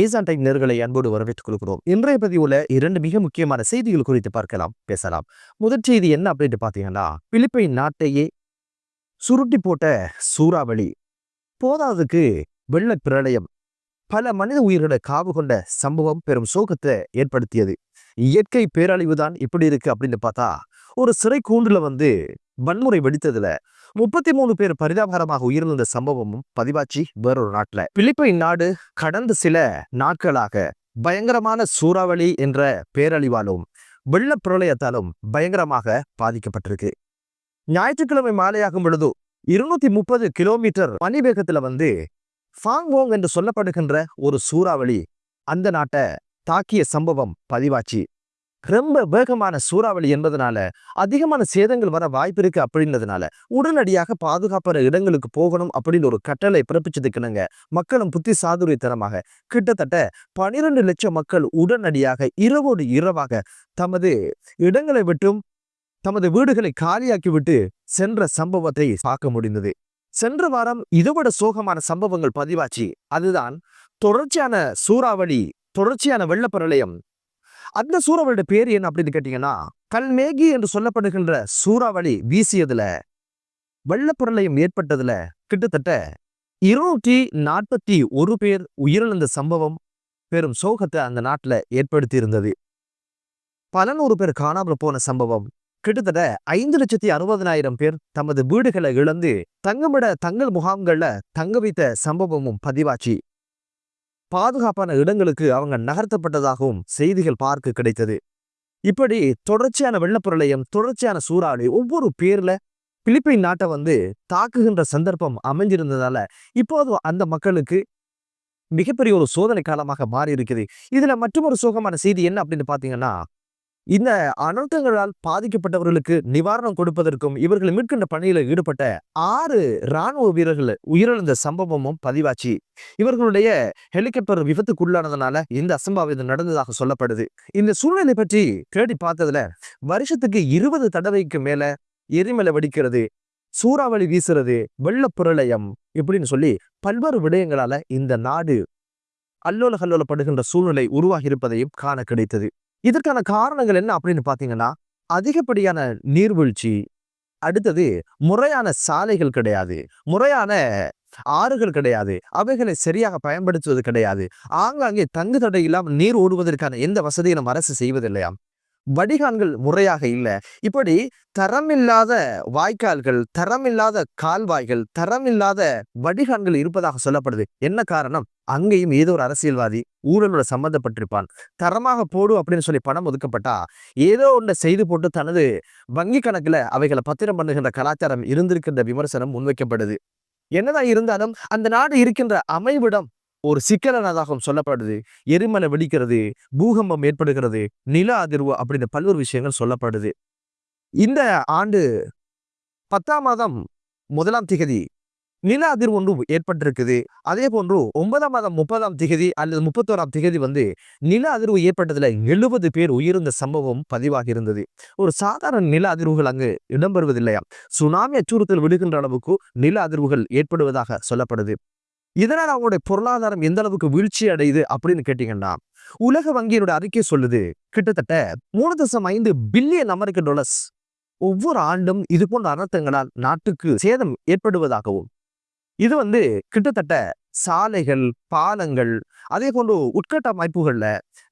Easun time நேர்களை அன்போடு வரவேற்றுக் கொள்கிறோம். இன்றைய பதிவுல இரண்டு மிக முக்கியமான செய்திகள் குறித்து பார்க்கலாம் பேசலாம். முதற் செய்தி என்ன அப்படின்ட்டு பாத்தீங்கன்னா பிலிப்பைன் நாட்டையே சுருட்டி போட்ட சூறாவளி போதாதுக்கு வெள்ள பிரளயம் பல மனித உயிர்களை காவு கொண்ட சம்பவம் பெரும் சோகத்தை ஏற்படுத்தியது. இயற்கை பேரழிவு தான் இப்படி இருக்கு அப்படின்னு பார்த்தா ஒரு சிறை கூண்டுல வந்து வன்முறை வெடித்ததுல முப்பத்தி மூணு பேர் பரிதாபகரமாக உயிரிழந்த சம்பவமும் பதிவாச்சு வேறொரு நாட்டுல. பிலிப்பைன் நாடு கடந்த சில நாட்களாக பயங்கரமான சூறாவளி என்ற பேரழிவாலும் வெள்ள பிரளயத்தாலும் பயங்கரமாக பாதிக்கப்பட்டிருக்கு. ஞாயிற்றுக்கிழமை மாலையாகும் பொழுது இருநூத்தி முப்பது கிலோமீட்டர் பனி வேகத்துல வந்து ஃபாங்வோங் என்று சொல்லப்படுகின்ற ஒரு சூறாவளி அந்த நாட்டை தாக்கிய சம்பவம் பதிவாச்சு. ரொம்ப வேகமான சூறாவளி என்பதனால அதிகமான சேதங்கள் வர வாய்ப்பு இருக்கு அப்படின்றதுனால உடனடியாக பாதுகாப்பான இடங்களுக்கு போகணும் அப்படின்னு ஒரு கட்டளை பிறப்பிச்சதுக்குனுங்க மக்களும் புத்தி சாதுரியத்தனமாக கிட்டத்தட்ட பனிரெண்டு லட்சம் மக்கள் உடனடியாக இரவோடு இரவாக தமது இடங்களை விட்டும் தமது வீடுகளை காலியாக்கி விட்டு சென்ற சம்பவத்தை பார்க்க முடிந்தது. சென்ற வாரம் இதுவிட சோகமான சம்பவங்கள் பதிவாச்சு. அதுதான் தொடர்ச்சியான சூறாவளி தொடர்ச்சியான வெள்ளப்பிரளயம் அந்த சூறாவளியோட பேர் என்ன அப்படின்னு கேட்டீங்கன்னா கல்மேகி என்று சொல்லப்படுகின்ற சூறாவளி வீசியதுல வெள்ளப்பிரளயம் ஏற்பட்டதுல கிட்டத்தட்ட இருநூற்றி நாற்பத்தி ஒரு பேர் உயிரிழந்த சம்பவம் பெரும் சோகத்தை அந்த நாட்டுல ஏற்படுத்தி இருந்தது பல நூறு பேர் காணாமல் போன சம்பவம் கிட்டத்தட்ட ஐந்து லட்சத்தி அறுபதனாயிரம் பேர் தமது வீடுகளை இழந்து தங்கமிட தங்கள் முகாம்களில் தங்க வைத்த சம்பவமும் பதிவாச்சு. பாதுகாப்பான இடங்களுக்கு அவங்க நகர்த்தப்பட்டதாகவும் செய்திகள் பார்க்க கிடைத்தது. இப்படி தொடர்ச்சியான வெள்ளப்பிரளயம் தொடர்ச்சியான சூறாவளி ஒவ்வொரு பேர்ல பிலிப்பைன் நாட்டை வந்து தாக்குகின்ற சந்தர்ப்பம் அமைஞ்சிருந்ததால இப்போது அந்த மக்களுக்கு மிகப்பெரிய ஒரு சோதனை காலமாக மாறி இருக்குது இதுல மற்றொரு சோகமான செய்தி என்ன அப்படின்னு பாத்தீங்கன்னா இந்த அனர்த்தங்களால் பாதிக்கப்பட்டவர்களுக்கு நிவாரணம் கொடுப்பதற்கும் இவர்களை மீட்கின்ற பணியில ஈடுபட்ட ஆறு ராணுவ வீரர்கள் உயிரிழந்த சம்பவமும் பதிவாச்சு. இவர்களுடைய ஹெலிகாப்டர் விபத்துக்குள்ளானதுனால இந்த அசம்பாவிதம் நடந்ததாக சொல்லப்படுது. இந்த சூழ்நிலை பற்றி தேடி பார்த்ததுல வருஷத்துக்கு இருபது தடவைக்கு மேல எரிமலை வெடிக்கிறது சூறாவளி வீசுறது வெள்ளப்பிரளயம் இப்படின்னு சொல்லி பல்வேறு விடயங்களால இந்த நாடு அல்லோல கல்லோலப்படுகின்ற சூழ்நிலை உருவாகி இருப்பதையும் காண கிடைத்தது. இதற்கான காரணங்கள் என்ன அப்படின்னு பாத்தீங்கன்னா அதிகப்படியான நீர்வீழ்ச்சி அடுத்தது முறையான சாலைகள் கிடையாது முறையான ஆறுகள் கிடையாது அவைகளை சரியாக பயன்படுத்துவது கிடையாது. ஆங்காங்கே தங்கு தடை இல்லாமல் நீர் ஓடுவதற்கான எந்த வசதியும் அரசு செய்வதில்லையாம். வடிகான்கள் முறையாக இல்லை. இப்படி தரமில்லாத வாய்க்கால்கள் தரமில்லாத கால்வாய்கள் தரமில்லாத வடிகான்கள் இருப்பதாக சொல்லப்படுது. என்ன காரணம்? அங்கேயும் ஏதோ ஒரு அரசியல்வாதி ஊழலோட சம்மந்தப்பட்டிருப்பான். தரமாக போடு அப்படின்னு சொல்லி பணம் ஒதுக்கப்பட்டா ஏதோ ஒன்றை செய்து போட்டு தனது வங்கி கணக்குல அவைகளை பத்திரம் பண்ணுகின்ற கலாச்சாரம் இருந்திருக்கின்ற விமர்சனம் முன்வைக்கப்படுது. என்னதான் இருந்தாலும் அந்த நாடு இருக்கின்ற அமைவிடம் ஒரு சிக்கலானதாகவும் சொல்லப்படுது. எரிமலை வெடிக்கிறது பூகம்பம் ஏற்படுகிறது நில அதிர்வு அப்படின்னு பல்வேறு விஷயங்கள் சொல்லப்படுது. இந்த ஆண்டு பத்தாம் மாதம் முதலாம் திகதி நில அதிர்வு ஒன்று ஏற்பட்டிருக்குது. அதே போன்று ஒன்பதாம் மாதம் முப்பதாம் திகதி அல்லது முப்பத்தோராம் திகதி வந்து நில அதிர்வு ஏற்பட்டதுல எழுபது பேர் உயிர்ந்த சம்பவம் பதிவாகி இருந்தது. ஒரு சாதாரண நில அதிர்வுகள் அங்கு இடம்பெறுவதில்லையா சுனாமி அச்சுறுத்தல் விடுகின்ற அளவுக்கு நில அதிர்வுகள் ஏற்படுவதாக சொல்லப்படுது. இதனால் அவங்களுடைய பொருளாதாரம் எந்த அளவுக்கு வீழ்ச்சி அடையுது அப்படின்னு கேட்டீங்கன்னா உலக வங்கியினுடைய அறிக்கை சொல்லுது கிட்டத்தட்ட மூணு தசம் ஐந்து பில்லியன் அமெரிக்க டாலர்ஸ் ஒவ்வொரு ஆண்டும் இது போன்ற அனர்த்தங்களால் நாட்டுக்கு சேதம் ஏற்படுவதாகவும் இது வந்து கிட்டத்தட்ட சாலைகள் பாலங்கள் அதே போன்று உட்கட்ட அமைப்புகள்ல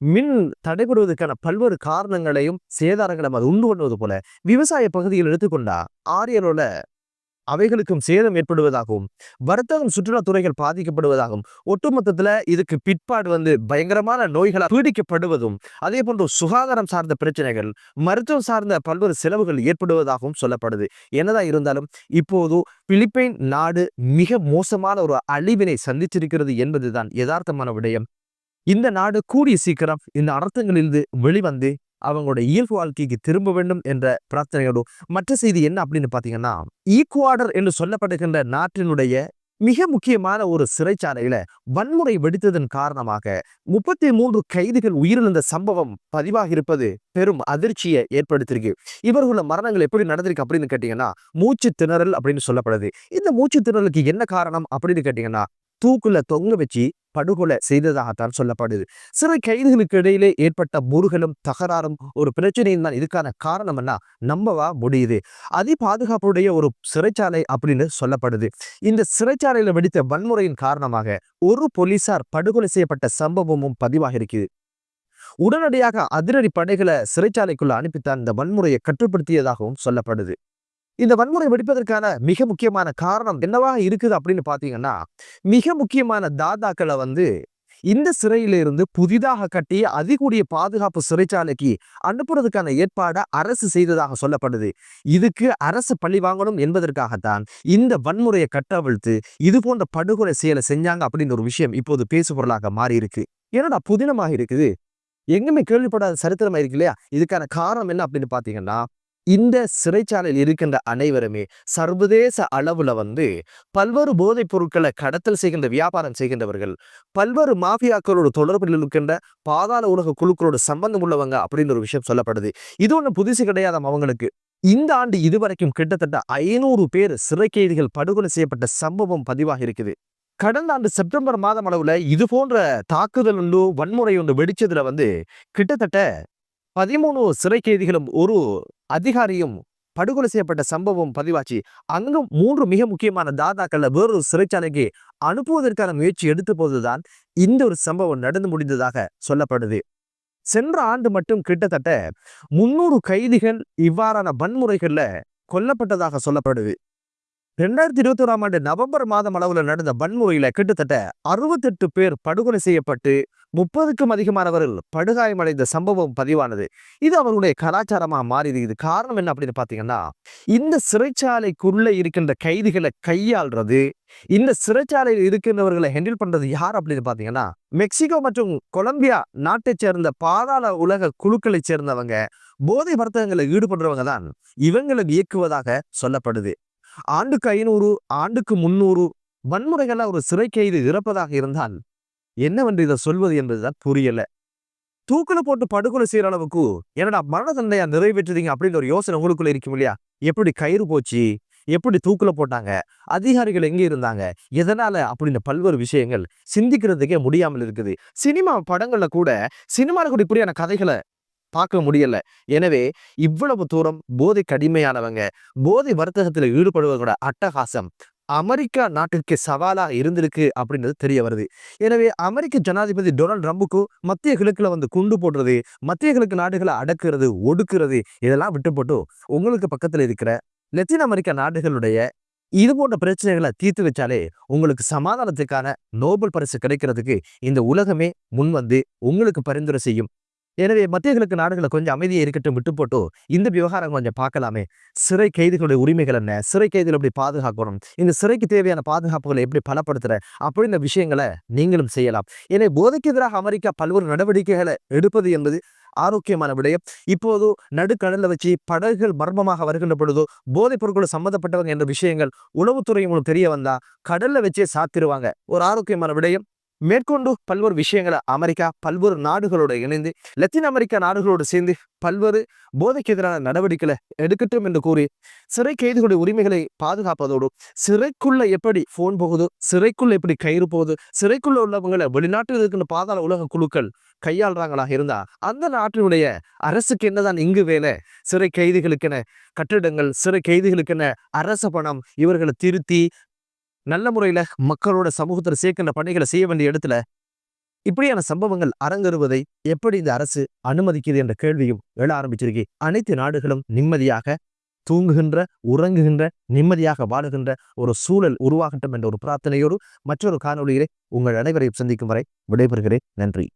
மின் தடைபடுவதற்கான பல்வேறு காரணங்களையும் சேதாரங்களையும் அது உண்டு பண்ணுவது போல விவசாய பகுதியில் எடுத்துக்கொண்டா ஆரியலோட அவைகளுக்கும் சேதம் ஏற்படுவதாகவும் வர்த்தகம் சுற்றுலாத்துறைகள் பாதிக்கப்படுவதாகவும் ஒட்டுமொத்தத்துல இதுக்கு பிற்பாடு வந்து பயங்கரமான நோய்களால் பீடிக்கப்படுவதும் அதே போன்று சுகாதாரம் சார்ந்த பிரச்சனைகள் மருத்துவம் சார்ந்த பல்வேறு செலவுகள் ஏற்படுவதாகவும் சொல்லப்படுது. என்னதான் இருந்தாலும் இப்போது பிலிப்பைன் நாடு மிக மோசமான ஒரு அழிவினை சந்திச்சிருக்கிறது என்பதுதான் யதார்த்தமான விடயம். இந்த நாடு கூடிய சீக்கிரம் இந்த அர்த்தங்களிலிருந்து வெளிவந்து அவங்களோட இயல்பு வாழ்க்கைக்கு திரும்ப வேண்டும் என்ற பிரார்த்தனையோடு மற்ற செய்தி என்ன அப்படின்னு பாத்தீங்கன்னா ஈக்குவாடர் என்று சொல்லப்படுகின்ற நாட்டினுடைய மிக முக்கியமான ஒரு சிறைச்சாலையில வன்முறை வெடித்ததன் காரணமாக முப்பத்தி மூன்று கைதிகள் உயிரிழந்த சம்பவம் பதிவாக இருப்பது பெரும் அதிர்ச்சியை ஏற்படுத்தியிருக்கு. இவர்களோட மரணங்கள் எப்படி நடந்திருக்கு அப்படின்னு கேட்டீங்கன்னா மூச்சு திணறல் அப்படின்னு சொல்லப்படுது. இந்த மூச்சு திணறலுக்கு என்ன காரணம் அப்படின்னு கேட்டீங்கன்னா தூக்குல தொங்க வச்சு படுகொலை செய்ததாகத்தான் சொல்லப்படுது. சிறை கைதுகளுக்கு இடையிலே ஏற்பட்ட முருகலும் தகராறும் ஒரு பிரச்சனையும் தான் இதுக்கான காரணம் என்ன? நம்பவா முடியுது. அதி பாதுகாப்புடைய ஒரு சிறைச்சாலை அப்படின்னு சொல்லப்படுது. இந்த சிறைச்சாலையில வெடித்த வன்முறையின் காரணமாக ஒரு போலீசார் படுகொலை செய்யப்பட்ட சம்பவமும் பதிவாக இருக்குது. உடனடியாக அதிரடி படைகளை சிறைச்சாலைக்குள்ள அனுப்பித்தான் இந்த வன்முறையை கட்டுப்படுத்தியதாகவும் சொல்லப்படுது. இந்த வன்முறை வெடிப்பதற்கான மிக முக்கியமான காரணம் என்னவாக இருக்குது அப்படின்னு பாத்தீங்கன்னா மிக முக்கியமான தாதாக்களை வந்து இந்த சிறையில இருந்து புதிதாக கட்டி அதிகூடிய பாதுகாப்பு சிறைச்சாலைக்கு அனுப்புறதுக்கான ஏற்பாடை அரசு செய்ததாக சொல்லப்படுது. இதுக்கு அரசு பழி வாங்கணும் என்பதற்காகத்தான் இந்த வன்முறையை கட்டவிழ்த்து இது போன்ற படுகொலை செயலை செஞ்சாங்க அப்படின்னு ஒரு விஷயம் இப்போது பேசுபொருளாக மாறி இருக்கு என்னடா புதினமாக இருக்குது? எங்குமே கேள்விப்படாத சரித்திரமா இருக்கு இல்லையா? இதுக்கான காரணம் என்ன அப்படின்னு பாத்தீங்கன்னா இந்த சிறைச்சாலையில் இருக்கின்ற அனைவருமே சர்வதேச அளவுல வந்து பல்வேறு போதைப் பொருட்களை கடத்தல் செய்கின்ற வியாபாரம் செய்கின்றவர்கள். பல்வேறு மாஃபியாக்களோட தொடர்பில் இருக்கின்ற பாதாள உலக குழுக்களோட சம்பந்தம் உள்ளவங்க அப்படின்னு ஒரு விஷயம் சொல்லப்படுது. இது ஒண்ணு புதுசு கிடையாதாம் அவங்களுக்கு. இந்த ஆண்டு இதுவரைக்கும் கிட்டத்தட்ட ஐநூறு பேர் சிறை கைதிகள் படுகொலை செய்யப்பட்ட சம்பவம் பதிவாக இருக்குது. கடந்த ஆண்டு செப்டம்பர் மாதம் அளவுல இது போன்ற தாக்குதல் ஒன்று வன்முறை ஒன்று வெடிச்சதுல வந்து கிட்டத்தட்ட பதிமூணு சிறை கைதிகளும் ஒரு அதிகாரியும் படுகொலை செய்யப்பட்ட சம்பவம் பதிவாச்சு. அங்கும் மூன்று மிக முக்கியமான தாதாக்கள்ல வேறொரு சிறைச்சாலைக்கு அனுப்புவதற்கான முயற்சி எடுத்த போதுதான் இந்த ஒரு சம்பவம் நடந்து முடிந்ததாக சொல்லப்படுது. சென்ற ஆண்டு மட்டும் கிட்டத்தட்ட முன்னூறு கைதிகள் இவ்வாறான வன்முறைகள்ல கொல்லப்பட்டதாக சொல்லப்படுது. ரெண்டாயிரத்தி இருபத்தி ஓராம் ஆண்டு நவம்பர் மாதம் அளவுல நடந்த வன்முறையில கிட்டத்தட்ட அறுபத்தெட்டு பேர் படுகொலை செய்யப்பட்டு முப்பதுக்கும் அதிகமானவர்கள் படுகாயமடைந்த சம்பவம் பதிவானது. இது அவர்களுடைய கலாச்சாரமா மாறிது இது காரணம் என்ன அப்படின்னு பாத்தீங்கன்னா இந்த சிறைச்சாலைக்குள்ள இருக்கின்ற கைதிகளை கையாள்றது இந்த சிறைச்சாலையில் இருக்கின்றவர்களை ஹேண்டில் பண்றது யார் அப்படின்னு பாத்தீங்கன்னா மெக்சிகோ மற்றும் கொலம்பியா நாட்டை சேர்ந்த பாதாள உலக குழுக்களை சேர்ந்தவங்க போதை வர்த்தகங்களை ஈடுபடுறவங்க தான் இவங்களை இயக்குவதாக சொல்லப்படுது. ஆண்டுக்கு ஐநூறு ஆண்டுக்கு முன்னூறு வன்முறைகளாக ஒரு சிறை கைது இறப்பதாக இருந்தால் என்னவென்று இதை சொல்வது என்பதுதான் புரியல. தூக்குல போட்டு படுகொலை செய்யற அளவுக்கு என்னடா மரண தண்டையா நிறைவேற்றுறீங்க அப்படின்னு ஒரு யோசனை உங்களுக்குள்ள இருக்கும் இல்லையா? எப்படி கயிறு போச்சு? எப்படி தூக்குல போட்டாங்க? அதிகாரிகள் எங்க இருந்தாங்க? எதனால? அப்படின்னு பல்வேறு விஷயங்கள் சிந்திக்கிறதுக்கே முடியாமல் இருக்குது. சினிமா படங்கள்ல கூட சினிமாவில் கூட இப்படியான கதைகளை பார்க்க முடியல. எனவே இவ்வளவு தூரம் போதை கடுமையானவங்க போதை வர்த்தகத்தில் ஈடுபடுவதோட அட்டகாசம். அமெரிக்கா நாட்டிற்கு சவாலாக இருந்திருக்கு அப்படின்றது தெரிய வருது. எனவே அமெரிக்க ஜனாதிபதி டொனால்ட் ட்ரம்புக்கு மத்திய கிழக்குல வந்து குண்டு போடுறது மத்திய கிழக்கு நாடுகளை அடக்குறது ஒடுக்குறது இதெல்லாம் விட்டு போட்டு உங்களுக்கு பக்கத்தில் இருக்கிற லத்தீன் அமெரிக்க நாடுகளுடைய இது போன்ற பிரச்சனைகளை தீர்த்து வச்சாலே உங்களுக்கு சமாதானத்துக்கான நோபல் பரிசு கிடைக்கிறதுக்கு இந்த உலகமே முன் வந்து உங்களுக்கு பரிந்துரை செய்யும் எனவே மத்திய கிழக்கு நாடுகளை கொஞ்சம் அமைதியை இருக்கட்டும் விட்டு போட்டு இந்த விவகாரம் கொஞ்சம் பார்க்கலாமே. சிறை கைதிகளுடைய உரிமைகள் என்ன? சிறை கைதிகள் எப்படி பாதுகாக்கணும்? இந்த சிறைக்கு தேவையான பாதுகாப்புகளை எப்படி பலப்படுத்துற? அப்படின்ற விஷயங்களை நீங்களும் செய்யலாம். எனவே போதைக்கு எதிராக அமெரிக்கா பல்வேறு நடவடிக்கைகளை எடுப்பது என்பது ஆரோக்கியமான விடயம். இப்போது நடுக்கடலில் வச்சு படகுகள் மர்மமாக வருகின்ற பொழுது போதைப் பொருட்கள் சம்மந்தப்பட்டவங்க என்ற விஷயங்கள் உளவுத்துறை மூலம் தெரிய வந்தா கடல்ல வச்சே சாத்திருவாங்க ஒரு ஆரோக்கியமான விடயம். மேற்கொண்டு பல்வேறு விஷயங்களை அமெரிக்கா பல்வேறு நாடுகளோடு இணைந்து லத்தீன் அமெரிக்கா நாடுகளோடு சேர்ந்து பல்வேறு போதைக்கு எதிரான நடவடிக்கைகளை எடுக்கட்டும் என்று கூறி சிறை கைதிகளுடைய உரிமைகளை பாதுகாப்பதோடு சிறைக்குள்ள எப்படி போன் போகுது சிறைக்குள்ள எப்படி கயிறு போகுது சிறைக்குள்ள உள்ளவங்களை வெளிநாட்டில் இருக்கின்ற பாதாள உலக குழுக்கள் கையாளுறாங்களா இருந்தா அந்த நாட்டினுடைய அரசுக்கு என்னதான் இங்கு வேலை சிறை கைதிகளுக்கென கட்டிடங்கள் சிறை கைதிகளுக்கென அரச பணம் இவர்களை திருத்தி நல்ல முறையில மக்களோட சமூகத்தில் சேர்க்கின்ற பணிகளை செய்ய வேண்டிய இடத்துல இப்படியான சம்பவங்கள் அரங்கேறுவதை எப்படி இந்த அரசு அனுமதிக்குது என்ற கேள்வியும் எழ ஆரம்பிச்சிருக்கு. அனைத்து நாடுகளும் நிம்மதியாக தூங்குகின்ற உறங்குகின்ற நிம்மதியாக வாழுகின்ற ஒரு சூழல் உருவாகட்டும் என்ற ஒரு பிரார்த்தனையோடு மற்றொரு காணொலியிலே உங்கள் அனைவரையும் சந்திக்கும் வரை விடைபெறுகிறேன். நன்றி.